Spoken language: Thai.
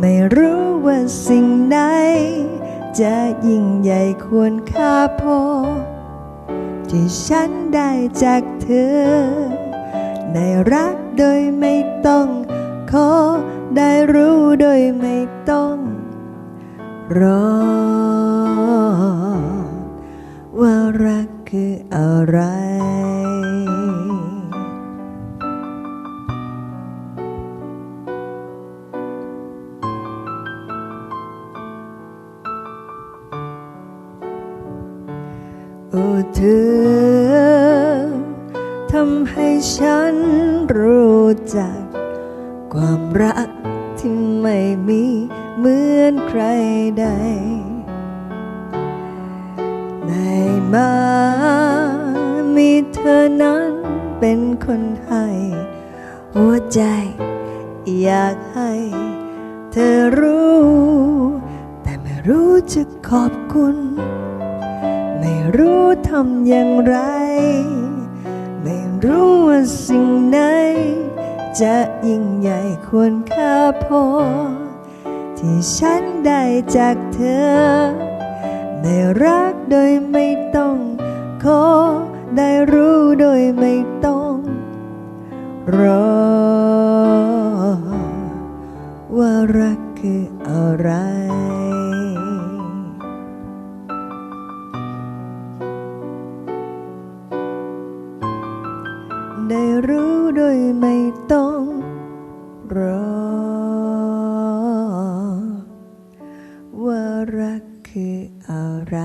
ไม่รู้ว่าสิ่งไหน จะยิ่งใหญ่ควรค่าพอ ที่ฉันได้จากเธอได้รักโดยไม่ต้องขอได้รู้โดยไม่ต้อง รอ ว่ารักคืออะไร เธอทำให้ฉันรู้จัก ความรักที่ไม่มีเหมือนใครใดในมามีเธอนั้นเป็นคนให้ หัวใจอยากให้ เธอรู้ แต่ไม่รู้จะขอบคุณ ไม่รู้ทำอย่างไร ไม่รู้ว่าสิ่งไหน จะยิ่งใหญ่ควรค่าพอ ที่ฉันได้จากเธอ ได้รักโดยไม่ต้องขอได้รู้โดยไม่ต้องรอ ว่ารักคืออะไร รู้โดยไม่ต้องรอ ว่ารักคืออะไร